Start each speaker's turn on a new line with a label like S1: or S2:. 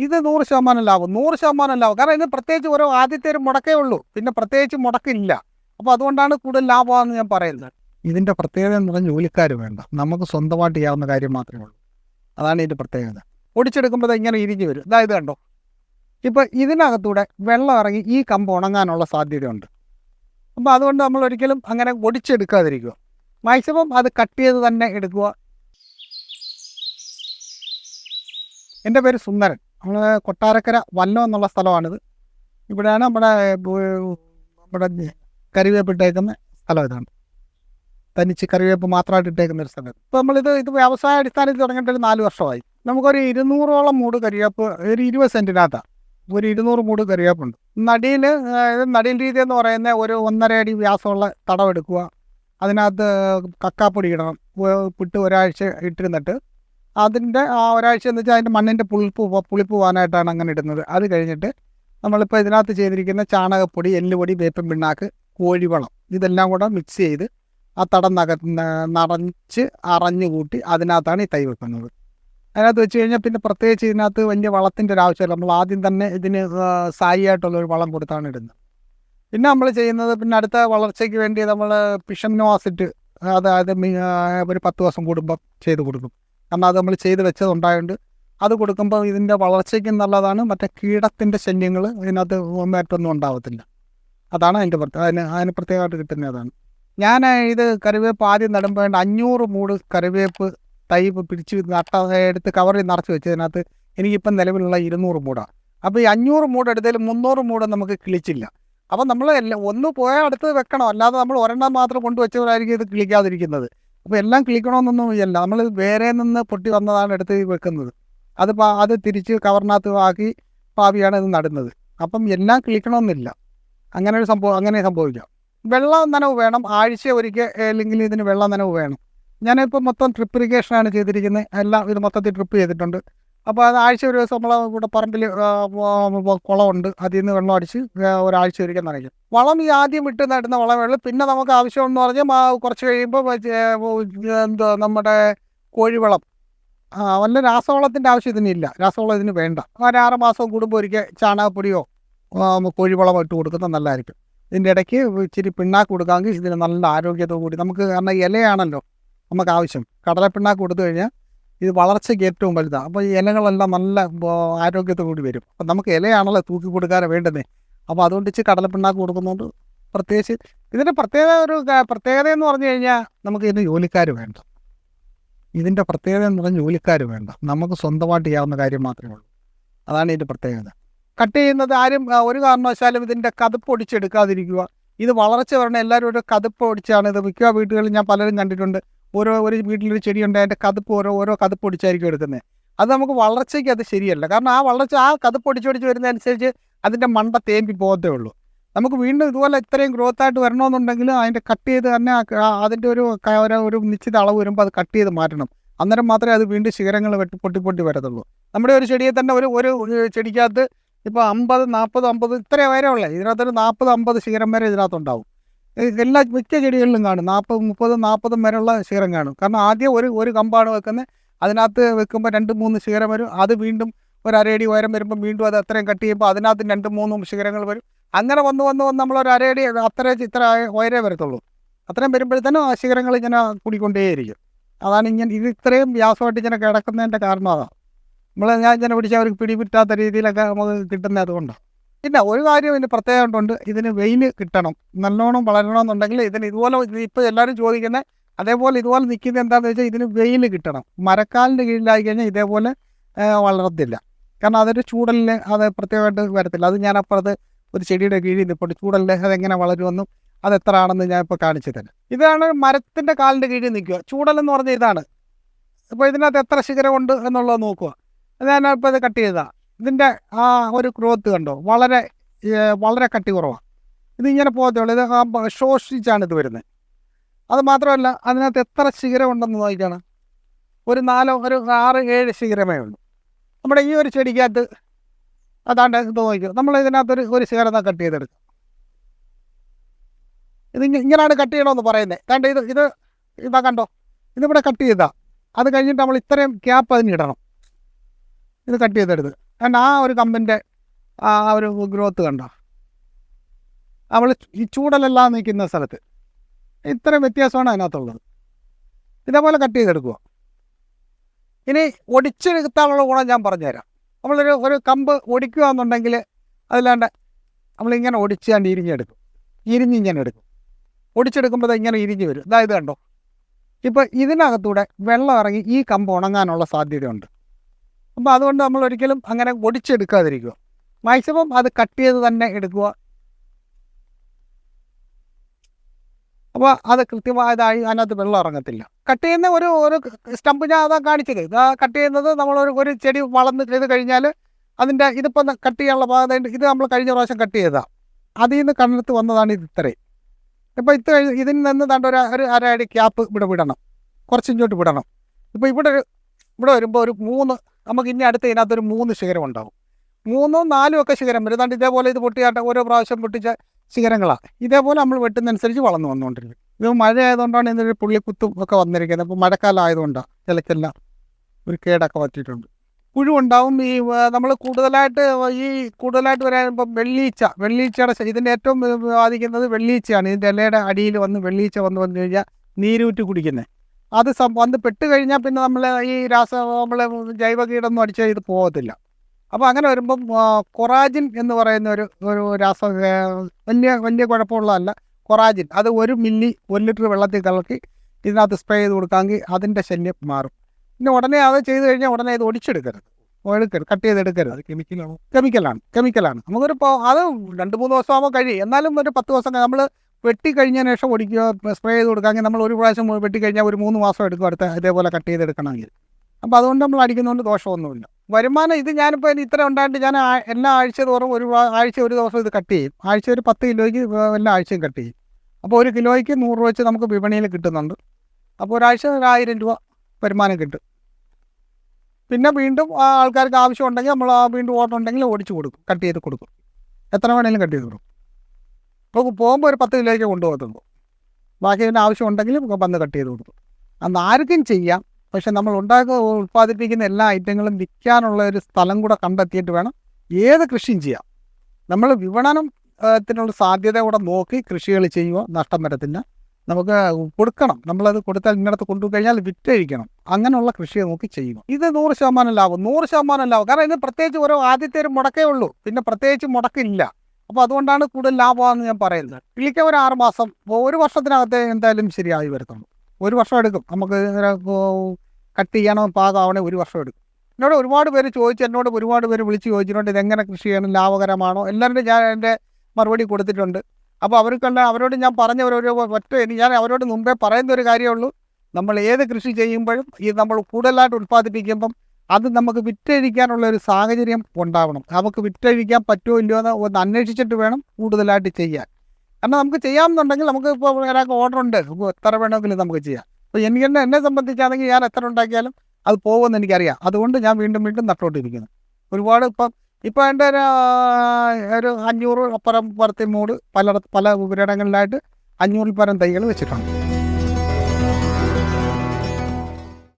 S1: ഇത് നൂറ് ശതമാനം ലാഭം നൂറ് ശതമാനം ലാഭം. കാരണം ഇത് പ്രത്യേകിച്ച് ഓരോ ആദ്യത്തെ ഒരു മുടക്കേ ഉള്ളൂ. പിന്നെ പ്രത്യേകിച്ച് മുടക്കില്ല. അപ്പോൾ അതുകൊണ്ടാണ് കൂടുതൽ ലാഭമാണെന്ന് ഞാൻ പറയുന്നത്. ഇതിന്റെ പ്രത്യേകത എന്ന് പറഞ്ഞാൽ ജോലിക്കാർ വേണ്ട. നമുക്ക് സ്വന്തമായിട്ട് ചെയ്യാവുന്ന കാര്യം മാത്രമേ ഉള്ളൂ. അതാണ് ഇതിന്റെ പ്രത്യേകത. ഒടിച്ചെടുക്കുമ്പോൾ ഇങ്ങനെ ഇരിഞ്ഞു വരും. അതായത് കണ്ടോ? ഇപ്പോൾ ഇതിനകത്തൂടെ വെള്ളം ഇറങ്ങി ഈ കമ്പ് ഉണങ്ങാനുള്ള സാധ്യതയുണ്ട്. അപ്പോൾ അതുകൊണ്ട് നമ്മൾ ഒരിക്കലും അങ്ങനെ ഒടിച്ചെടുക്കാതിരിക്കുക. മാക്സിമം അത് കട്ട് ചെയ്ത് തന്നെ എടുക്കുക. എന്റെ പേര് സുന്ദരൻ. നമ്മൾ കൊട്ടാരക്കര വല്ലം എന്നുള്ള സ്ഥലമാണിത്. ഇവിടെയാണ് നമ്മുടെ നമ്മുടെ കറിവേപ്പ് ഇട്ടേക്കുന്ന സ്ഥലം ഇതാണ്. തനിച്ച് കറിവേപ്പ് മാത്രമായിട്ട് ഇട്ടേക്കുന്ന ഒരു സ്ഥലം. ഇപ്പോൾ നമ്മളിത് ഇത് വ്യവസായ അടിസ്ഥാനത്തിൽ തുടങ്ങിയിട്ട് ഒരു നാല് വർഷമായി. നമുക്കൊരു ഇരുന്നൂറോളം മൂട് കറിവേപ്പ് ഒരു ഇരുപത് സെന്റിനകത്താണ് ഒരു ഇരുന്നൂറ് മൂട് കറിവേപ്പുണ്ട് നടിയിൽ നടിയിൽ രീതി എന്ന് പറയുന്ന ഒരു ഒന്നര അടി വ്യാസമുള്ള തടവെടുക്കുക അതിനകത്ത് കക്കാപ്പൊടി ഇടണം. പിട്ട് ഒരാഴ്ച ഇട്ടിരുന്നിട്ട് അതിന്റെ ആ ഒരാഴ്ച എന്ന് വെച്ചാൽ അതിന്റെ മണ്ണിന്റെ പുളിപ്പ് പുളിപ്പ് പോകാനായിട്ടാണ് അങ്ങനെ ഇടുന്നത്. അത് കഴിഞ്ഞിട്ട് നമ്മളിപ്പോൾ ഇതിനകത്ത് ചെയ്തിരിക്കുന്ന ചാണകപ്പൊടി എല്ലുപൊടി വേപ്പൻ പിണ്ണാക്ക് കോഴിവളം ഇതെല്ലാം കൂടെ മിക്സ് ചെയ്ത് ആ തടം നക നിറച്ച് അറഞ്ഞു കൂട്ടി അതിനകത്താണ് ഈ തൈ വെക്കുന്നത്. അതിനകത്ത് വെച്ച് കഴിഞ്ഞാൽ പിന്നെ പ്രത്യേകിച്ച് ഇതിനകത്ത് വലിയ വളത്തിന്റെ ഒരു ആവശ്യമില്ല. നമ്മൾ ആദ്യം തന്നെ ഇതിന് സായിയായിട്ടുള്ള ഒരു വളം കൊടുത്താണ് ഇടുന്നത്. പിന്നെ നമ്മൾ ചെയ്യുന്നത് പിന്നെ അടുത്ത വളർച്ചയ്ക്ക് വേണ്ടി നമ്മൾ ആസിഡ് അതായത് ഒരു പത്ത് ദിവസം കൂടുമ്പോൾ ചെയ്ത് കൊടുക്കും. കാരണം അത് നമ്മൾ ചെയ്ത് വെച്ചതുണ്ടായതുകൊണ്ട് അത് കൊടുക്കുമ്പോൾ ഇതിന്റെ വളർച്ചയ്ക്ക് നല്ലതാണ്. മറ്റേ കീടത്തിന്റെ ശല്യങ്ങൾ ഇതിനകത്ത് മറ്റൊന്നും ഉണ്ടാവത്തില്ല. അതാണ് അതിന്റെ പ്രത്യേക അതിന് അതിന് പ്രത്യേകമായിട്ട് കിട്ടുന്ന അതാണ്. ഞാൻ ഇത് കറിവേപ്പ് ആദ്യം നടുമ്പോൾ വേണ്ട അഞ്ഞൂറ് മൂട് കറിവേപ്പ് തൈ പിടിച്ച് നട്ട എടുത്ത് കവറിൽ നിറച്ച് വെച്ചതിനകത്ത് എനിക്കിപ്പം നിലവിലുള്ള ഇരുന്നൂറ് മൂടാണ് അപ്പോൾ ഈ അഞ്ഞൂറ് മൂട് എടുത്തതിൽ മുന്നൂറ് മൂട് നമുക്ക് കിളിച്ചില്ല. അപ്പം നമ്മൾ എല്ലാം ഒന്ന് പോയാൽ അടുത്ത് വെക്കണം. അല്ലാതെ നമ്മൾ ഒരെണ്ണം മാത്രം കൊണ്ടുവച്ചവരായിരിക്കും ഇത് കിളിക്കാതിരിക്കുന്നത്. അപ്പോൾ എല്ലാം കിളിക്കണമെന്നൊന്നും ഇല്ല. നമ്മൾ വേറെ നിന്ന് പൊട്ടി വന്നതാണ് എടുത്ത് വെക്കുന്നത്. അത് പാ- അത് തിരിച്ച് കവറിനകത്ത് ആക്കി പാവിയാണ് ഇത് നടുന്നത്. അപ്പം എല്ലാം കിളിക്കണമെന്നില്ല. അങ്ങനെ ഒരു സംഭവം അങ്ങനെ സംഭവിക്കാം. വെള്ളം നനവ് വേണം. ആഴ്ച ഒരിക്കൽ അല്ലെങ്കിൽ ഇതിന് വെള്ളം നനവ് വേണം. ഞാനിപ്പോൾ മൊത്തം ട്രിപ്പ് ഇറിഗേഷനാണ് ചെയ്തിരിക്കുന്നത് എല്ലാം ഇത് മൊത്തത്തിൽ ട്രിപ്പ് ചെയ്തിട്ടുണ്ട്. അപ്പോൾ അത് ആഴ്ച ഒരു ദിവസം നമ്മളെ ഇവിടെ പറമ്പിൽ കുളമുണ്ട്. അതിൽ നിന്ന് വെള്ളം അടിച്ച് ഒരാഴ്ച ഒരിക്കൽ നനയ്ക്കും. വളം ഈ ആദ്യം ഇട്ട് നടുന്ന വളമേ പിന്നെ നമുക്ക് ആവശ്യമെന്ന് പറഞ്ഞാൽ കുറച്ച് കഴിയുമ്പോൾ എന്താ നമ്മുടെ കോഴിവളം. വല്ല രാസവളത്തിന്റെ ആവശ്യം ഇതിനില്ല രാസവളം ഇതിന് വേണ്ട. ഒരു ആറ് മാസം കൂടുമ്പോൾ ഒരിക്കൽ ചാണകപ്പൊടിയോ കോഴിവളം ഇട്ട് കൊടുക്കുന്നത് നല്ലതായിരിക്കും. ഇതിന്റെ ഇടയ്ക്ക് ഇച്ചിരി പിണ്ണാക്ക് കൊടുക്കാമെങ്കിൽ ഇതിന് നല്ല ആരോഗ്യത്തോടു കൂടി. നമുക്ക് കാരണം ഇലയാണല്ലോ നമുക്ക് ആവശ്യം. കടലപ്പിണ്ണാക്ക് കൊടുത്തു കഴിഞ്ഞാൽ ഇത് വളർച്ചയ്ക്ക് ഏറ്റവും വലുതാണ്. അപ്പോൾ ഈ ഇലകളെല്ലാം നല്ല ആരോഗ്യത്തോടുകൂടി കൂടി വരും. അപ്പം നമുക്ക് ഇലയാണല്ലോ തൂക്കി കൊടുക്കാൻ വേണ്ടതേ അപ്പോൾ അതുകൊണ്ട് ഇച്ചിരി കടലപ്പിണ്ണാക്ക് കൊടുക്കുന്നതുകൊണ്ട് പ്രത്യേകിച്ച് ഇതിന്റെ പ്രത്യേക ഒരു പ്രത്യേകത എന്ന് പറഞ്ഞു കഴിഞ്ഞാൽ നമുക്ക് ഇതിന് ജോലിക്കാർ വേണ്ട. ഇതിന്റെ പ്രത്യേകത എന്ന് പറഞ്ഞാൽ ജോലിക്കാർ വേണ്ട. നമുക്ക് സ്വന്തമായിട്ട് ചെയ്യാവുന്ന കാര്യം മാത്രമേ ഉള്ളൂ. അതാണ് ഇതിന്റെ പ്രത്യേകത. കട്ട് ചെയ്യുന്നത് ആരും ഒരു കാരണവശാലും ഇതിന്റെ കതിപ്പ് ഒടിച്ചെടുക്കാതിരിക്കുക. ഇത് വളർച്ച വരണ എല്ലാവരും ഒരു കതിപ്പ് ഒടിച്ചാണ് ഇത്. മിക്ക വീടുകളിൽ ഞാൻ പലരും കണ്ടിട്ടുണ്ട്. ഓരോ ഒരു വീട്ടിലൊരു ചെടിയുണ്ട് അതിന്റെ കതിപ്പ് ഓരോ ഓരോ കതിപ്പ് ഒടിച്ചായിരിക്കും എടുക്കുന്നത് അത് നമുക്ക് വളർച്ചയ്ക്ക് അത് ശരിയല്ല. കാരണം ആ വളർച്ച ആ കതിപ്പ് ഒടിച്ചൊടിച്ച് വരുന്നതനുസരിച്ച് അതിന്റെ മണ്ട തേമ്പി പോകത്തേ ഉള്ളൂ. നമുക്ക് വീണ്ടും ഇതുപോലെ ഇത്രയും ഗ്രോത്ത് ആയിട്ട് വരണമെന്നുണ്ടെങ്കിൽ അതിന്റെ കട്ട് ചെയ്ത് തന്നെ അതിന്റെ ഒരു ഒരു- നിശ്ചിത അളവ് വരുമ്പോൾ അത് കട്ട് ചെയ്ത് മാറ്റണം. അന്നേരം മാത്രമേ അത് വീണ്ടും ശിഖരങ്ങൾ വെട്ടി പൊട്ടി പൊട്ടി വരത്തുള്ളൂ. നമ്മുടെ ഒരു ചെടിയെ തന്നെ ഒരു ഒരു ചെടിക്കകത്ത് ഇപ്പോൾ അമ്പത് നാൽപ്പത് അമ്പത് ഇത്രയും വരെ ഉള്ളത് ഇതിനകത്തൊരു നാൽപ്പത് അമ്പത് ശിഖരം വരെ ഇതിനകത്തുണ്ടാവും. ഇത് എല്ലാ മിക്ക ചെടികളിലും കാണും. നാൽപ്പത് മുപ്പത് നാൽപ്പതും വരെയുള്ള ശിഖരം കാണും. കാരണം ആദ്യം ഒരു ഒരു കമ്പാണ് വെക്കുന്നത് അതിനകത്ത് വെക്കുമ്പോൾ രണ്ട് മൂന്ന് ശിഖരം വരും. അത് വീണ്ടും ഒരു അരയടി ഉയരം വരുമ്പോൾ വീണ്ടും അത് അത്രയും കട്ട് ചെയ്യുമ്പോൾ അതിനകത്ത് രണ്ട് മൂന്നും ശിഖരങ്ങൾ വരും. അങ്ങനെ വന്ന് വന്ന് വന്ന് നമ്മൾ ഒരു അരയടി അത്ര ഇത്ര ഉയരേ വരത്തുള്ളൂ. അത്രയും വരുമ്പോഴത്തേനും ആ ശിഖരങ്ങൾ ഇങ്ങനെ കൂടിക്കൊണ്ടേയിരിക്കും. അതാണ് ഇങ്ങനെ ഇത് ഇത്രയും വ്യാസമായിട്ട് ഇങ്ങനെ കിടക്കുന്നതിന്റെ കാരണം അതാണ് നമ്മൾ ഞാൻ ഇങ്ങനെ പിടിച്ചാൽ അവർക്ക് പിടിപിറ്റാത്ത രീതിയിലൊക്കെ നമുക്ക് കിട്ടുന്നത് അതുകൊണ്ടാണ്. പിന്നെ ഒരു കാര്യം ഇതിന് പ്രത്യേകമായിട്ടുണ്ട് ഇതിന് വെയിൽ കിട്ടണം. നല്ലോണം വളരണമെന്നുണ്ടെങ്കിൽ ഇതിന് ഇതുപോലെ ഇപ്പോൾ എല്ലാവരും ചോദിക്കുന്നത് അതേപോലെ ഇതുപോലെ നിൽക്കുന്നത് എന്താണെന്ന് വെച്ചാൽ ഇതിന് വെയിൽ കിട്ടണം. മരക്കാലിന്റെ കീഴിലായി കഴിഞ്ഞാൽ ഇതേപോലെ വളർത്തില്ല. കാരണം അതൊരു ചൂടലിന് അത് പ്രത്യേകമായിട്ട് വരത്തില്ല. അത് ഞാൻ അപ്പുറത്ത് ഒരു ചെടിയുടെ കീഴിൽ നിൽപ്പുണ്ട് ചൂടലിൽ എങ്ങനെ വളരുമെന്നും അത് എത്ര ആണെന്ന് ഞാൻ ഇപ്പോൾ കാണിച്ചു തരാം. ഇതാണ് മരത്തിന്റെ കാലിന്റെ കീഴിൽ നിൽക്കുക. ചൂടലെന്ന് പറഞ്ഞാൽ ഇതാണ്. ഇപ്പോൾ ഇതിനകത്ത് എത്ര ശിഖരമുണ്ട് എന്നുള്ളത് നോക്കുക. അത് ഞാൻ ഇപ്പോൾ ഇത് കട്ട് ചെയ്തതാണ് ഇതിന്റെ ആ ഒരു ഗ്രോത്ത് കണ്ടോ? വളരെ വളരെ കട്ടി കുറവാണ് ഇതിങ്ങനെ പോകത്തേ ഉള്ളൂ. ഇത് ആ ശോഷിച്ചാണ് ഇത് വരുന്നത്. അത് മാത്രമല്ല അതിനകത്ത് എത്ര ശിഖരം ഉണ്ടെന്ന് നോക്കിയാണ് ഒരു നാലോ ഒരു ആറ് ഏഴ് ശിഖരമേ ഉള്ളൂ. നമ്മുടെ ഈ ഒരു ചെടിക്കകത്ത് അതാണ്ട് ഇത് നോക്കിക്കും. നമ്മൾ ഇതിനകത്തൊരു ഒരു ശിഖരം കട്ട് ചെയ്തെടുക്കും. ഇത് ഇങ്ങ- ഇങ്ങനെയാണ് കട്ട് ചെയ്യണമെന്ന് പറയുന്നത് കണ്ട് ഇത് ഇത് ഇതാ കണ്ടോ? ഇതിവിടെ കട്ട് ചെയ്താൽ അത് കഴിഞ്ഞിട്ട് നമ്മൾ ഇത്രയും ക്യാപ്പ് അതിന് ഇടണം. ഇത് കട്ട് ചെയ്തെടുത്ത്. കാരണം ആ ഒരു കമ്പിന്റെ ആ ഒരു ഗ്രോത്ത് കണ്ടോ? അവൾ ഈ ചൂടലെല്ലാം നിൽക്കുന്ന സ്ഥലത്ത്. ഇത്രയും വ്യത്യാസമാണ് അതിനകത്തുള്ളത്. ഇതേപോലെ കട്ട് ചെയ്തെടുക്കുക ഇനി ഒടിച്ചെടുത്താനുള്ള ഗുണം ഞാൻ പറഞ്ഞുതരാം. നമ്മളൊരു ഒരു കമ്പ് ഒടിക്കുക എന്നുണ്ടെങ്കിൽ അതിലാണ്ട് നമ്മളിങ്ങനെ ഒടിച്ചാണ്ട് ഇരിഞ്ഞെടുക്കും. ഇരിഞ്ഞ് ഇങ്ങനെ എടുക്കും ഒടിച്ചെടുക്കുമ്പോൾ ഇങ്ങനെ ഇരിഞ്ഞ് വരും. ഇതായത് കണ്ടോ? ഇപ്പോൾ ഇതിനകത്തൂടെ വെള്ളം ഇറങ്ങി ഈ കമ്പ് ഉണങ്ങാനുള്ള സാധ്യതയുണ്ട്. അപ്പോൾ അതുകൊണ്ട് നമ്മൾ ഒരിക്കലും അങ്ങനെ ഒടിച്ചെടുക്കാതിരിക്കുക. മാക്സിമം അത് കട്ട് ചെയ്ത് തന്നെ എടുക്കുക. അപ്പോൾ അത് കൃത്യമായതായി അതിനകത്ത് വെള്ളം ഇറങ്ങത്തില്ല. കട്ട് ചെയ്യുന്ന ഒരു ഒരു സ്റ്റമ്പ് ഞാൻ അതാ കാണിച്ചത്. ഇത് കട്ട് ചെയ്യുന്നത് നമ്മൾ ഒരു ചെടി വളർന്ന് ചെയ്ത് കഴിഞ്ഞാൽ അതിന്റെ ഇതിപ്പോൾ കട്ട് ചെയ്യാനുള്ള ഭാഗം ഇത് നമ്മൾ കഴിഞ്ഞ പ്രാവശ്യം കട്ട് ചെയ്തതാണ് അതിൽ നിന്ന് കണ്ണെടുത്ത് വന്നതാണ് ഇത് ഇത്രയും. ഇപ്പോൾ ഇത് കഴിഞ്ഞ് ഇതിൽ നിന്ന് ദാണ്ട് ഒരു ഒരു അര അടി ക്യാപ്പ് ഇവിടെ വിടണം. കുറച്ച് ഇങ്ങോട്ട് വിടണം. ഇപ്പോൾ ഇവിടെ ഒരു ഇവിടെ വരുമ്പോൾ ഒരു മൂന്ന് നമുക്ക് ഇനി അടുത്ത് ഇതിനകത്തൊരു മൂന്ന് ശിഖരം ഉണ്ടാവും. മൂന്നോ നാലോ ഒക്കെ ശിഖരം വരും. ദാണ്ട് ഇതേപോലെ ഇത് പൊട്ടിയാട്ട ഓരോ പ്രാവശ്യം പൊട്ടിച്ച ശിഖരങ്ങളാണ് ഇതേപോലെ നമ്മൾ വെട്ടുന്നതനുസരിച്ച് വളർന്നു വന്നുകൊണ്ടിരിക്കും. ഇത് മഴ ആയതുകൊണ്ടാണ് ഇതിനൊരു പുള്ളിക്കുത്തും ഒക്കെ വന്നിരിക്കുന്നത്. അപ്പോൾ മഴക്കാലം ആയതുകൊണ്ടാണ് ചിലക്കെല്ലാം ഒരു കേടൊക്കെ പറ്റിയിട്ടുണ്ട്. പുഴുണ്ടാവും ഈ നമ്മൾ കൂടുതലായിട്ട് ഈ കൂടുതലായിട്ട് വരാൻ ഇപ്പം വെള്ളീച്ച. വെള്ളീച്ചയുടെ ഇതിന്റെ ഏറ്റവും ബാധിക്കുന്നത് വെള്ളീച്ചയാണ്. ഇതിന്റെ ഇലയുടെ അടിയിൽ വന്ന് വെള്ളീച്ച വന്ന് വന്നു കഴിഞ്ഞാൽ നീരൂറ്റി കുടിക്കുന്നത് അത് വന്ന് പെട്ട് കഴിഞ്ഞാൽ പിന്നെ നമ്മൾ ഈ രാസ നമ്മൾ ജൈവ കീടമൊന്നും അടിച്ചാൽ ഇത് പോകത്തില്ല അപ്പോൾ അങ്ങനെ വരുമ്പം കൊറാജിൻ എന്ന് പറയുന്ന ഒരു ഒരു രാസ വലിയ വലിയ കുഴപ്പമുള്ളതല്ല. കൊറാജിൻ അത് ഒരു മില്ലി ഒരു ലിറ്റർ വെള്ളത്തിൽ കലക്കി ഇതിനകത്ത് സ്പ്രേ ചെയ്ത് കൊടുക്കാമെങ്കിൽ അതിന്റെ ശല്യം മാറും. പിന്നെ ഉടനെ അത് ചെയ്ത് കഴിഞ്ഞാൽ ഉടനെ ഇത് ഒടിച്ചെടുക്കരുത്. എടുക്കരുത് കട്ട് ചെയ്തെടുക്കരുത്.
S2: അത് കെമിക്കലാണോ?
S1: കെമിക്കലാണ് കെമിക്കലാണ്. നമുക്കൊരു അത് രണ്ട് മൂന്ന് ദിവസമാകുമ്പോൾ കഴിയും. എന്നാലും ഒരു പത്ത് ദിവസം നമ്മൾ വെട്ടി കഴിഞ്ഞതിന് ശേഷം ഒടിക്കുക സ്പ്രേ ചെയ്ത് കൊടുക്കുക അങ്ങനെ നമ്മൾ ഒരു പ്രാവശ്യം വെട്ടിക്കഴിഞ്ഞാൽ ഒരു മൂന്ന് മാസം എടുക്കും അടുത്ത ഇതേപോലെ കട്ട് ചെയ്തെടുക്കണമെങ്കിൽ. അപ്പോൾ അതുകൊണ്ട് നമ്മൾ അടിക്കുന്നതുകൊണ്ട് ദോഷമൊന്നുമില്ല. വരുമാനം ഇത് ഞാനിപ്പോൾ ഇത്ര ഉണ്ടായിട്ട് ഞാൻ എല്ലാ ആഴ്ച തോറും ഒരു ആഴ്ച ഒരു ദിവസം ഇത് കട്ട് ചെയ്യും. ആഴ്ച ഒരു പത്ത് കിലോയ്ക്ക് എല്ലാ ആഴ്ചയും കട്ട് ചെയ്യും. അപ്പോൾ ഒരു കിലോയ്ക്ക് നൂറ് രൂപ വെച്ച് നമുക്ക് വിപണിയിൽ കിട്ടുന്നുണ്ട്. അപ്പോൾ ഒരാഴ്ച ഒരു ആയിരം രൂപ വരുമാനം കിട്ടും. പിന്നെ വീണ്ടും ആൾക്കാർക്ക് ആവശ്യമുണ്ടെങ്കിൽ നമ്മൾ ആ വീണ്ടും ഓർഡർ ഉണ്ടെങ്കിൽ ഓടിച്ചു കൊടുക്കും കട്ട് ചെയ്ത് കൊടുക്കും. എത്ര വേണമെങ്കിലും കട്ട് ചെയ്ത് കൊടുക്കും. അപ്പോൾ പോകുമ്പോൾ ഒരു പത്ത് കിലോയ്ക്ക് കൊണ്ടുപോകത്തുള്ളൂ. ബാക്കി അതിന്റെ ആവശ്യം ഉണ്ടെങ്കിൽ വന്ന് കട്ട് ചെയ്ത് കൊടുക്കും. അന്ന് ആർക്കും ചെയ്യാം. പക്ഷെ നമ്മൾ ഉണ്ടാക്കുക ഉൽപ്പാദിപ്പിക്കുന്ന എല്ലാ ഐറ്റങ്ങളും വിൽക്കാനുള്ള ഒരു സ്ഥലം കൂടെ കണ്ടെത്തിയിട്ട് വേണം ഏത് കൃഷിയും ചെയ്യാം. നമ്മൾ വിപണനം ത്തിനുള്ള സാധ്യത കൂടെ നോക്കി കൃഷികൾ ചെയ്യുക നഷ്ടം വരത്തില്ല. നമുക്ക് കൊടുക്കണം. നമ്മളത് കൊടുത്താൽ ഇന്നടത്ത് കൊണ്ടുപോയിക്കഴിഞ്ഞാൽ വിറ്റഴിക്കണം. അങ്ങനെയുള്ള കൃഷിയെ നോക്കി ചെയ്യുക. ഇത് നൂറ് ശതമാനം ലാഭം. നൂറ് ശതമാനം ലാഭം. കാരണം ഇത് പ്രത്യേകിച്ച് ഓരോ ആദ്യത്തെ ഒരു മുടക്കേ ഉള്ളൂ. പിന്നെ പ്രത്യേകിച്ച് മുടക്കില്ല. അപ്പോൾ അതുകൊണ്ടാണ് കൂടുതൽ ലാഭമാണെന്ന് ഞാൻ പറയുന്നത്. കിളിക്ക ഒരു ആറ് മാസം ഒരു വർഷത്തിനകത്ത് എന്തായാലും ശരിയായി വരുത്തുള്ളൂ. ഒരു വർഷം എടുക്കും. നമുക്ക് കട്ട് ചെയ്യണോ പാകമാവണേ ഒരു വർഷം എടുക്കും. എന്നോട് ഒരുപാട് പേര് ചോദിച്ചു എന്നോട് ഒരുപാട് പേര് വിളിച്ച് ചോദിച്ചിട്ടുണ്ട് ഇതെങ്ങനെ കൃഷി ചെയ്യണം ലാഭകരമാണോ? എല്ലാവരും ഞാൻ എന്റെ മറുപടി കൊടുത്തിട്ടുണ്ട്. അപ്പോൾ അവർക്കുള്ള അവരോട് ഞാൻ പറഞ്ഞ ഒരു ഒരു ഒറ്റ ഇനി ഞാൻ അവരോട് മുമ്പേ പറയുന്ന ഒരു കാര്യമുള്ളൂ നമ്മൾ ഏത് കൃഷി ചെയ്യുമ്പോഴും ഈ നമ്മൾ കൂടുതലായിട്ട് ഉൽപ്പാദിപ്പിക്കുമ്പം അത് നമുക്ക് വിറ്റഴിക്കാനുള്ള ഒരു സാഹചര്യം ഉണ്ടാവണം. നമുക്ക് വിറ്റഴിക്കാൻ പറ്റുമോ ഇല്ലയോ എന്ന് ഒന്ന് അന്വേഷിച്ചിട്ട് വേണം കൂടുതലായിട്ട് ചെയ്യാൻ. കാരണം നമുക്ക് ചെയ്യാമെന്നുണ്ടെങ്കിൽ നമുക്ക് ഇപ്പോൾ ഒരാൾക്ക് ഓർഡർ ഉണ്ട്. എത്ര വേണമെങ്കിലും നമുക്ക് ചെയ്യാം. അപ്പോൾ എനിക്ക് തന്നെ എന്നെ സംബന്ധിച്ചാണെങ്കിൽ ഞാൻ എത്ര ഉണ്ടാക്കിയാലും അത് പോകുമെന്ന് എനിക്കറിയാം. അതുകൊണ്ട് ഞാൻ വീണ്ടും വീണ്ടും നട്ടോട്ടിരിക്കുന്നു ഒരുപാട് ഇപ്പം ഇപ്പോൾ എന്റെ ഒരു ഒരു അഞ്ഞൂറ് അപ്പുറം പുറത്തി മൂട് പല പല ഉപരിടങ്ങളിലായിട്ട് അഞ്ഞൂറിൽ പരം തൈകൾ വെച്ചിട്ടുണ്ട്.